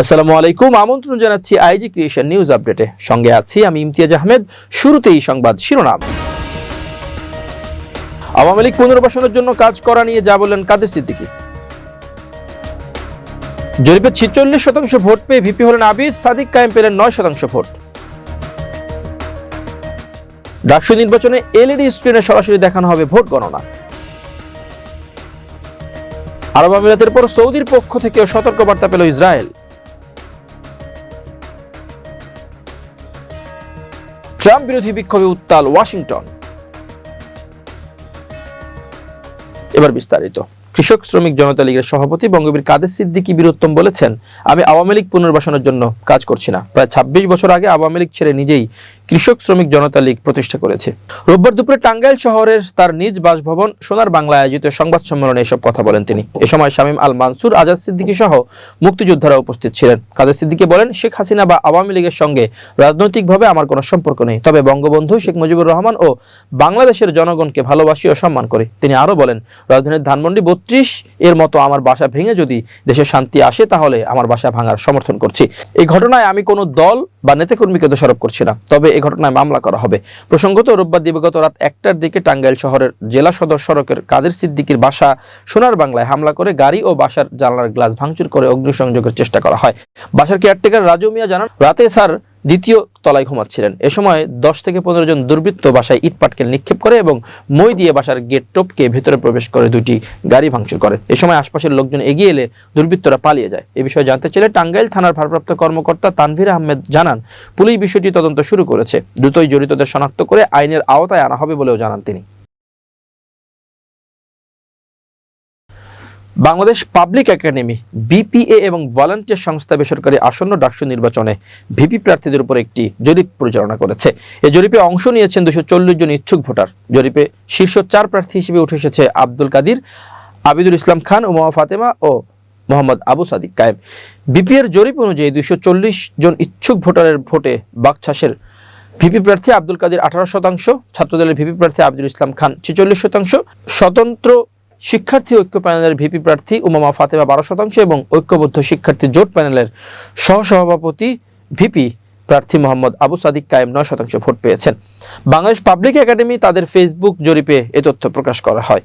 আসসালামু আলাইকুম। আমন্ত্রণ জানাচ্ছি আইজি ক্রিয়েশন নিউজ আপডেটে। সঙ্গে আছি আমি ইমতিয়াজ আহমেদ। শুরুতেই সংবাদ শিরোনাম। আওয়ামী লীগ পুনর্বাসনের জন্য কাজ করা নিয়ে যা বললেন কাদের সিদ্দিকী। জরিপে ছিচল্লিশ শতাংশ ভোট পেয়ে ভিপি হলেন আবিদ, সাদিক কায়েম পেলেন নয় শতাংশ ভোট। ডাকসু নির্বাচনে এলইডি স্ক্রিনে সরাসরি দেখানো হবে ভোট গণনা। আরব আমিরাতের পর সৌদির পক্ষ থেকেও সতর্কবার্তা পেল ইসরায়েল। ট্রাম্প বিরোধী বিক্ষোভে উত্তাল ওয়াশিংটন। এবার বিস্তারিত। কৃষক, শ্রমিক, জনতা লীগের সভাপতি বঙ্গবীর কাদের সিদ্দিকি বীরোত্তম বলেছেন, আমি আওয়ামী লীগ পুনর্বাসনের জন্য কাজ করছি না। প্রায় ছাব্বিশ বছর আগে আওয়ামী লীগ ছেড়ে নিজেই কৃষক শ্রমিক জনতা লীগ প্রতিষ্ঠা করেছে। রোববার দুপুরে টাঙ্গাইল শহরের তার নিজ বাসভবন সোনার বাংলা আয়োজিত সংবাদ সম্মেলনে এসব কথা বলেন তিনি। এ সময় শামীম আল মানসুর, আজাদ সিদ্দিকী সহ মুক্তিযোদ্ধারা উপস্থিত ছিলেন। কাদের সিদ্দিকী বলেন, শেখ হাসিনা বা আওয়ামী লীগের সঙ্গে রাজনৈতিকভাবে আমার কোনো সম্পর্ক নেই। তবে বঙ্গবন্ধু শেখ মুজিবুর রহমান ও বাংলাদেশের জনগণকে ভালোবাসি ও সম্মান করি। তিনি আরও বলেন, রাজধানীর ধানমন্ডি বত্রিশ এর মতো আমার বাসা ভেঙে যদি দেশে শান্তি আসে, তাহলে আমার বাসা ভাঙার সমর্থন করছি। এই ঘটনায় আমি কোনো দল বা নেতাকর্মীকে দোষারোপ করছি না। তবে এই ঘটনায় মামলা করা হবে। প্রসঙ্গত, রোববার দিবাগত রাত একটার দিকে টাঙ্গাইল শহরের জেলা সদর সড়কের কাদের সিদ্দিকির বাসা সোনার বাংলায় হামলা করে গাড়ি ও বাসার জানলার গ্লাস ভাঙচুর করে অগ্নিসংযোগের চেষ্টা করা হয়। বাসার কেয়ারটেকার রাজু মিয়া জানান, রাতে স্যার দ্বিতীয় তলায় ঘুমাচ্ছিলেন। এ সময় দশ থেকে পনেরো জন দুর্বৃত্ত বাসায় ইট পাটকেল নিক্ষেপ করে এবং মই দিয়ে বাসার গেট টপকে ভেতরে প্রবেশ করে দুটি গাড়ি ভাঙচুর করে। এ সময় আশপাশের লোকজন এগিয়ে এলে দুর্বৃত্তরা পালিয়ে যায়। এ বিষয়ে জানতে চাইলে টাঙ্গাইল থানার ভারপ্রাপ্ত কর্মকর্তা তানভীর আহমেদ জানান, পুলিশ বিষয়টি তদন্ত শুরু করেছে। দ্রুতই জড়িতদের শনাক্ত করে আইনের আওতায় আনা হবে বলেও জানান তিনি। বাংলাদেশ পাবলিক একাডেমি, বিপিএ এবং ভলান্টিয়ার সংস্থা বেসরকারি আসন্ন ডাকসু নির্বাচনে ভিপি প্রার্থীদের উপর একটি জরিপ পরিচালনা করেছে। এই জরিপে অংশ নিয়েছেন দুশো চল্লিশ জন ইচ্ছুক ভোটার। জরিপে শীর্ষ চার প্রার্থী হিসেবে উঠে এসেছে আব্দুল কাদির, আবিদুল ইসলাম খান, উমা ফাতেমা ও মোহাম্মদ আবু সাদিক কায়েম। বিপিএর জরিপ অনুযায়ী দুশো চল্লিশ জন ইচ্ছুক ভোটারের ভোটে বাকছাসের ভিপি প্রার্থী আব্দুল কাদির আঠারো শতাংশ, ছাত্রদলের ভিপি প্রার্থী আব্দুল ইসলাম খান ছেচল্লিশ শতাংশ। স্বতন্ত্র শিক্ষার্থী ঐক্য প্যানেলের ভিপি প্রার্থী উমামা ফাতেমা বারো শতাংশ এবং ঐক্যবদ্ধ শিক্ষার্থী জোট প্যানেলের সহসভাপতি ভিপি প্রার্থী মোহাম্মদ আবু সাদিক কায়েম নয় শতাংশ ভোট পেয়েছেন। বাংলাদেশ পাবলিক একাডেমি তাদের ফেসবুক জরিপে এ তথ্য প্রকাশ করা হয়।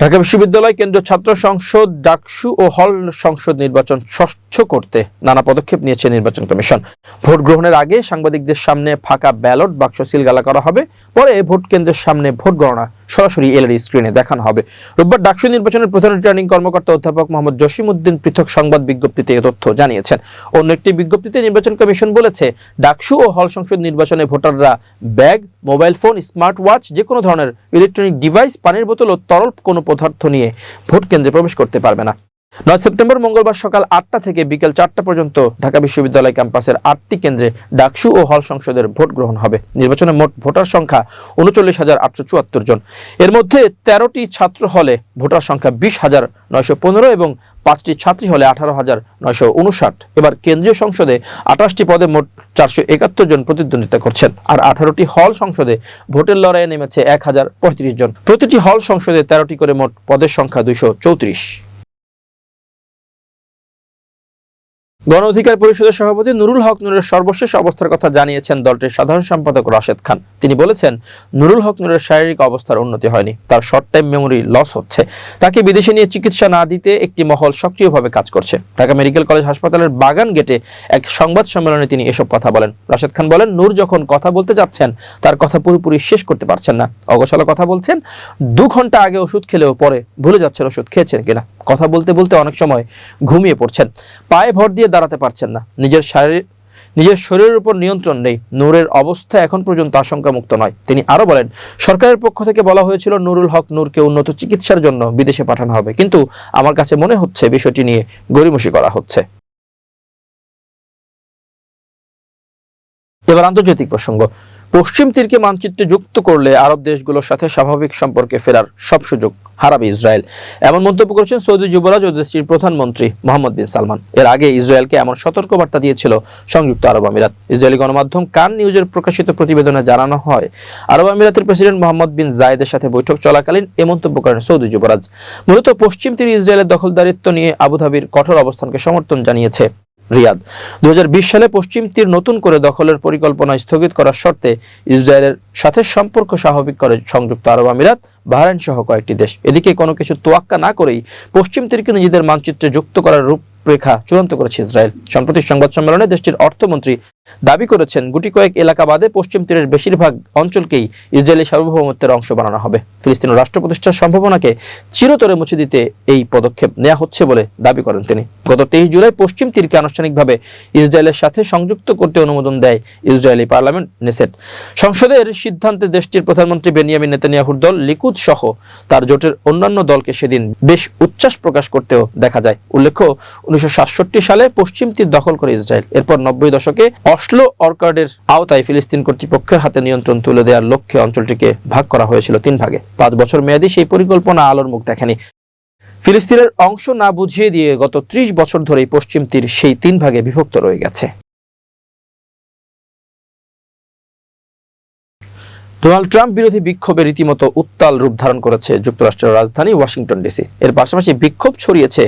ঢাকা বিশ্ববিদ্যালয় কেন্দ্রীয় ছাত্র সংসদ, ডাকসু ও হল সংসদ নির্বাচন স্বচ্ছ করতে নানা পদক্ষেপ নিয়েছে নির্বাচন কমিশন। ভোট গ্রহণের আগে সাংবাদিকদের সামনে ফাঁকা ব্যালট বাক্স সিলগালা করা হবে। পরে ভোট কেন্দ্রের সামনে ভোট গণনা সরাসরি এলইডি স্ক্রিনে দেখানো হবে। রোববার ডাকসু নির্বাচনের প্রধান রিটার্নিং কর্মকর্তা অধ্যাপক মোহাম্মদ জসিমউদ্দিন পৃথক সংবাদ বিজ্ঞপ্তিতে এ তথ্য জানিয়েছেন। অন্য একটি বিজ্ঞপ্তিতে নির্বাচন কমিশন বলেছে, ডাকসু ও হল সংসদ নির্বাচনে ভোটাররা bag, mobile phone, smart watch যে কোনো ধরনের ইলেকট্রনিক ডিভাইস, পানির বোতল ও তরল কোনো পদার্থ নিয়ে ভোট কেন্দ্রে প্রবেশ করতে পারবে না। নয় সেপ্টেম্বর মঙ্গলবার সকাল আটটা থেকে বিকেল চারটা পর্যন্ত ঢাকা বিশ্ববিদ্যালয় ক্যাম্পাসের আটটি কেন্দ্রে ডাকসু ও হল সংসদের ভোট গ্রহণ হবে। নির্বাচনে মোট ভোটার সংখ্যা উনচল্লিশ হাজার আটশো চুয়াত্তর জন। এর মধ্যে তেরোটি ছাত্র হলে ভোটার সংখ্যা বিশ হাজার নয়শো পনেরো এবং পাঁচটি ছাত্রী হলে আঠারো হাজার নয়শো উনষাট। এবার কেন্দ্রীয় সংসদে আঠাশটি পদে মোট চারশো একাত্তর জন প্রতিদ্বন্দ্বিতা করছেন আর আঠারোটি হল সংসদে ভোটের লড়াইয়ে নেমেছে এক হাজার পঁয়ত্রিশ জন। প্রতিটি হল সংসদে তেরোটি করে মোট পদের সংখ্যা দুইশো চৌত্রিশ। গণ অধিকার পরিষদের সভাপতি নুরুল হক নুরের সর্বশেষ অবস্থার কথা জানিয়েছেন দলটির সাধারণ সম্পাদক রাশেদ খান। তিনি বলেছেন, নুরুল হক নুরের শারীরিক অবস্থার উন্নতি হয়নি, তার শর্ট টাইম মেমোরি লস হচ্ছে। তাকে বিদেশে নিয়ে চিকিৎসা না দিতে একটি মহল সক্রিয়ভাবে কাজ করছে। ঢাকা মেডিকেল কলেজ হাসপাতালের বাগান গেটে এক সংবাদ সম্মেলনে তিনি এসব কথা বলেন। রাশেদ খান বলেন, নূর যখন কথা বলতে যাচ্ছেন, তার কথা পুরোপুরি শেষ করতে পারছেন না। অগোছালো কথা বলছেন, দু ঘণ্টা আগে ওষুধ খেলেও পরে ভুলে যাচ্ছেন ওষুধ খেয়েছেন কিনা। কথা বলতে বলতে অনেক সময় ঘুমিয়ে পড়ছেন। পায়ে ভর দিয়ে দাঁড়াতে পারছেন না। নিজের শারীরিক নিজের শরীরের উপর নিয়ন্ত্রণ নেই। নূরের অবস্থা এখন পর্যন্ত আশঙ্কামুক্ত নয়। তিনি আরও বলেন, সরকারের পক্ষ থেকে বলা হয়েছিল, নুরুল হক নূরকে উন্নত চিকিৎসার জন্য বিদেশে পাঠানো হবে। কিন্তু আমার কাছে মনে হচ্ছে বিষয়টি নিয়ে গড়িমসি করা হচ্ছে। এবার আন্তর্জাতিক প্রসঙ্গ। পশ্চিম তীরকে মানচিত্রে যুক্ত করলে আরব দেশগুলোর সাথে স্বাভাবিক সম্পর্কে ফেরার সব সুযোগ হারাবে ইসরায়েল। এমন মন্তব্য করেছেন সৌদি যুবরাজ ও দেশটির প্রধানমন্ত্রী মোহাম্মদ বিন সালমান। এর আগে ইসরায়েলকে এমন সতর্কবার্তা দিয়েছিল সংযুক্ত আরব আমিরাত। ইসরায়েলি গণমাধ্যম কান নিউজের প্রকাশিত প্রতিবেদনে জানানো হয়, আরব আমিরাতের প্রেসিডেন্ট মোহাম্মদ বিন জায়েদের সাথে বৈঠক চলাকালীন এ মন্তব্য করেন সৌদি যুবরাজ। মূলত পশ্চিম তীর ইসরায়েলের দখলদারিত্ব নিয়ে আবুধাবির কঠোর অবস্থানকে সমর্থন জানিয়েছে। রিয়াদ। দুই হাজার বিশ সালে পশ্চিম তীর নতুন করে দখলের পরিকল্পনা স্থগিত করার শর্তে ইসরায়েলের সাথে সম্পর্ক স্বাভাবিক করে সংযুক্ত আরব আমিরাত বাহরাইন সহ কয়েকটি দেশ। এদিকে কোনো কিছু তোয়াক্কা না করেই পশ্চিম তীরকে নিজেদের মানচিত্রে যুক্ত করার রূপরেখা চূড়ান্ত করেছে ইসরায়েল। সম্প্রতি সংবাদ সম্মেলনে দেশটির অর্থমন্ত্রী দাবি করেছেন, গুটি কয়েক এলাকা বাদে পশ্চিম তীরের বেশিরভাগ অঞ্চলকেই ইসরায়েলি সার্বভৌমত্বের অংশ বানানো হবে। ফিলিস্তিন রাষ্ট্র প্রতিষ্ঠার সম্ভাবনাকে চিরতরে মুছে দিতে এই পদক্ষেপ নেওয়া হচ্ছে বলে দাবি করেন তিনি। গত তেইশ জুলাই পশ্চিম তীরকে আনুষ্ঠানিকভাবে ইসরায়েলের সাথে সংযুক্ত করতে অনুমোদন দেয় ইসরায়েলি পার্লামেন্ট, নেসেট। সংসদের সিদ্ধান্তে দেশটির প্রধানমন্ত্রী বেনিয়ামিন নেতানিয়াহুর দল লিকুদ সহ তার জোটের অন্যান্য দলকে সেদিন বেশ উচ্ছ্বাস প্রকাশ করতেও দেখা যায়। উল্লেখ্য উনিশশো সালে পশ্চিম তীর দখল করে ইসরায়েল। এরপর নব্বই দশকে অসলো অর্কার্ডের আওতায় ফিলিস্তিন কর্তৃপক্ষের হাতে নিয়ন্ত্রণ তুলে দেওয়ার লক্ষ্যে অঞ্চলটিকে ভাগ করা হয়েছিল তিন ভাগে। পাঁচ বছর মেয়াদী সেই পরিকল্পনা আলোর মুখ দেখেনি। ফিলিস্তিনের অংশ না বুঝিয়ে দিয়ে গত ত্রিশ বছর ধরেই পশ্চিম তীর সেই তিন ভাগে বিভক্ত রয়ে গেছে। ডোনাল্ড ট্রাম্প বিরোধী বিক্ষোভে রীতিমতো উত্তাল রূপ ধারণ করেছে যুক্তরাষ্ট্রের রাজধানী ওয়াশিংটন ডিসি। এর পাশাপাশি বিক্ষোভ ছড়িয়েছে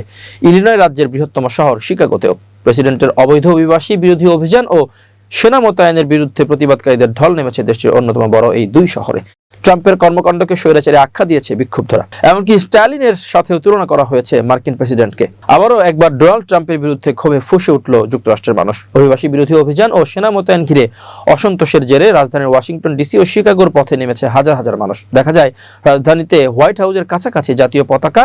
ইলিনয় রাজ্যের বৃহত্তম শহর শিকাগোতেও। প্রেসিডেন্টের অবৈধ অভিবাসী বিরোধী অভিযান ও সেনা মোতায়েনের বিরুদ্ধে প্রতিবাদকারীদের ঢল নেমেছে দেশটির অন্যতম বড় এই দুই শহরে। ট্রাম্পের কর্মকাণ্ডকে স্বৈরাচারী আখ্যা দিয়েছে বিক্ষুব্ধরা। এমনকি স্ট্যালিনের সাথেও তুলনা করা হয়েছে মার্কিন প্রেসিডেন্টকে। আবারও একবার ডোনাল্ড ট্রাম্পের বিরুদ্ধে ক্ষোভে ফুসে উঠল যুক্তরাষ্ট্রের মানুষ। অভিবাসী বিরোধী অভিযান ও সেনা মোতায়েন ঘিরে অসন্তোষের জেরে রাজধানীর ওয়াশিংটন ডিসি ও শিকাগোর পথে নেমেছে হাজার হাজার মানুষ। দেখা যায়, রাজধানীতে হোয়াইট হাউসের কাছাকাছি জাতীয় পতাকা,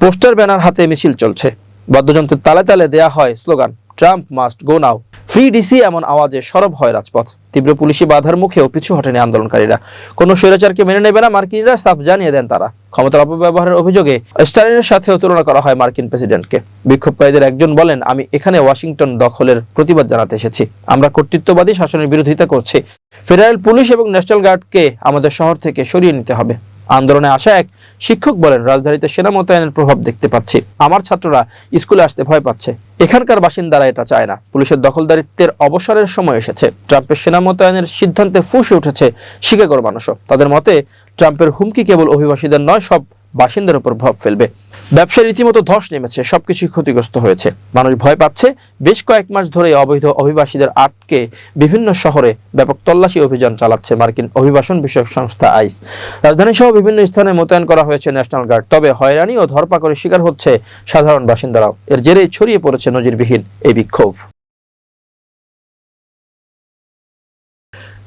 পোস্টার, ব্যানার হাতে মিছিল চলছে। বাদ্যযন্ত্রের তালে তালে দেয়া হয় slogan, Trump must go now. Free DC এমন আওয়াজে সরব হয় রাজপথ। তীব্র পুলিশি বাধার মুখেও পিছু হটেনি আন্দোলনকারীরা। কোনো স্বৈরাচারকে মেনে নেবে না মার্কিনরা, সাফ জানিয়ে দেন তারা। ক্ষমতার অপব্যবহারের অভিযোগে স্টালিনের সাথেও তুলনা করা হয় মার্কিন প্রেসিডেন্টকে। বিক্ষোভকারীদের একজন বলেন, আমি এখানে ওয়াশিংটন দখলের প্রতিবাদ জানাতে এসেছি। আমরা কর্তৃত্ববাদী শাসনের বিরোধিতা করছি। ফেডারেল পুলিশ এবং ন্যাশনাল গার্ডকে আমাদের শহর থেকে সরিয়ে নিতে হবে। আন্দোলনে আসা এক শিক্ষক বলেন, রাজধানীতে সেনা মোতায়েনের প্রভাব দেখতে পাচ্ছি। আমার ছাত্ররা স্কুলে আসতে ভয় পাচ্ছে। এখানকার বাসিন্দারা এটা চায় না। পুলিশের দখলদারিত্বের অবসরের সময় এসেছে। ট্রাম্পের সেনা মোতায়েনের সিদ্ধান্তে ফুসে উঠেছে শিকাগোর মানুষও। তাদের মতে, ট্রাম্পের হুমকি কেবল অভিবাসীদের নয়, সব বাসিন্দার উপর প্রভাব ফেলবে। ব্যবসায় রীতিমতো ধস নেমেছে, সবকিছু ক্ষতিগ্রস্ত হয়েছে। মানুষ ভয় পাচ্ছে, বেশ কয়েক মাস ধরে অবৈধ অভিবাসীদের আটকে বিভিন্ন শহরে ব্যাপক তল্লাশি অভিযান চালাচ্ছে মার্কিন অভিবাসন বিষয়ক সংস্থা আইস। রাজধানী সহ বিভিন্ন স্থানে মোতায়েন করা হয়েছে ন্যাশনাল গার্ড, তবে হয়রানি ও ধরপাকড়ের শিকার হচ্ছে সাধারণ বাসিন্দারাও। এর জেরেই ছড়িয়ে পড়েছে নজিরবিহীন এই বিক্ষোভ।